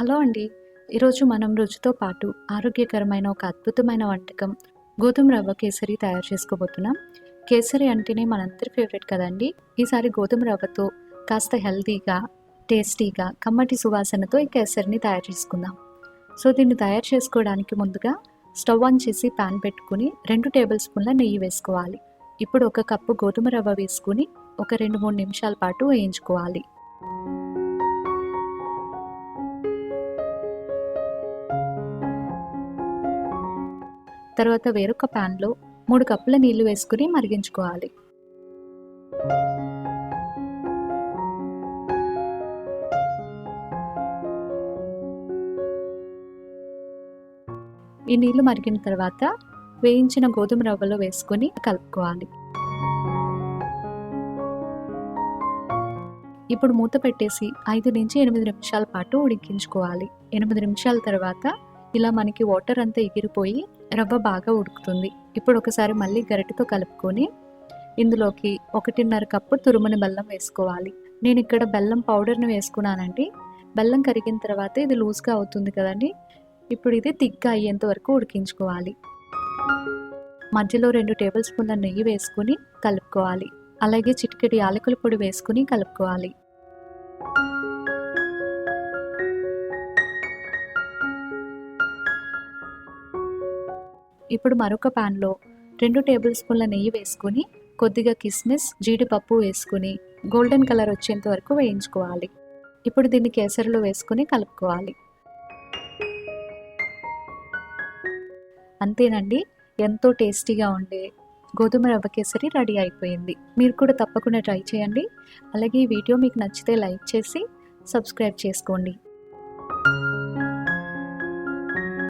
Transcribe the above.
Hello అండి. ఈరోజు మనం రుచితో పాటు ఆరోగ్యకరమైన ఒక అద్భుతమైన వంటకం గోధుమ రవ్వ కేసరి తయారు చేసుకోబోతున్నాం. కేసరి అంటేనే మనందరి ఫేవరెట్ కదండి. ఈసారి గోధుమ రవ్వతో కాస్త హెల్తీగా టేస్టీగా కమ్మటి సువాసనతో ఈ కేసరిని తయారు చేసుకుందాం. సో దీన్ని తయారు చేసుకోవడానికి ముందుగా స్టవ్ ఆన్ చేసి పాన్ పెట్టుకుని రెండు టేబుల్ స్పూన్ల నెయ్యి వేసుకోవాలి. ఇప్పుడు ఒక కప్పు గోధుమ రవ్వ వేసుకుని ఒక రెండు మూడు నిమిషాల పాటు వేయించుకోవాలి. తర్వాత వేరొక ప్యాన్లో మూడు కప్పుల నీళ్ళు వేసుకుని మరిగించుకోవాలి. ఈ నీళ్ళు మరిగిన తర్వాత వేయించిన గోధుమ రవ్వలో వేసుకొని కలుపుకోవాలి. ఇప్పుడు మూత పెట్టేసి ఐదు నుంచి ఎనిమిది నిమిషాల పాటు ఉడికించుకోవాలి. ఎనిమిది నిమిషాల తర్వాత ఇలా మనకి వాటర్ అంతా ఎగిరిపోయి రవ్వ బాగా ఉడుకుతుంది. ఇప్పుడు ఒకసారి మళ్ళీ గరిటెతో కలుపుకొని ఇందులోకి ఒకటిన్నర కప్పు తురుముని బెల్లం వేసుకోవాలి. నేను ఇక్కడ బెల్లం పౌడర్ని వేసుకున్నానండి. బెల్లం కరిగిన తర్వాత ఇది లూజ్గా అవుతుంది కదండి. ఇప్పుడు ఇది తిగ్గా అయ్యేంత వరకు ఉడికించుకోవాలి. మధ్యలో రెండు టేబుల్ స్పూన్ల నెయ్యి వేసుకుని కలుపుకోవాలి. అలాగే చిటికెడి యాలకుల పొడి వేసుకుని కలుపుకోవాలి. ఇప్పుడు మరొక పాన్లో రెండు టేబుల్ స్పూన్ల నెయ్యి వేసుకుని కొద్దిగా కిస్మిస్ జీడిపప్పు వేసుకుని గోల్డెన్ కలర్ వచ్చేంత వరకు వేయించుకోవాలి. ఇప్పుడు దీన్ని కేసరిలో వేసుకుని కలుపుకోవాలి. అంతేనండి ఎంతో టేస్టీగా ఉండే గోధుమ రవ్వ కేసరి రెడీ అయిపోయింది. మీరు కూడా తప్పకుండా ట్రై చేయండి. అలాగే ఈ వీడియో మీకు నచ్చితే లైక్ చేసి సబ్స్క్రైబ్ చేసుకోండి.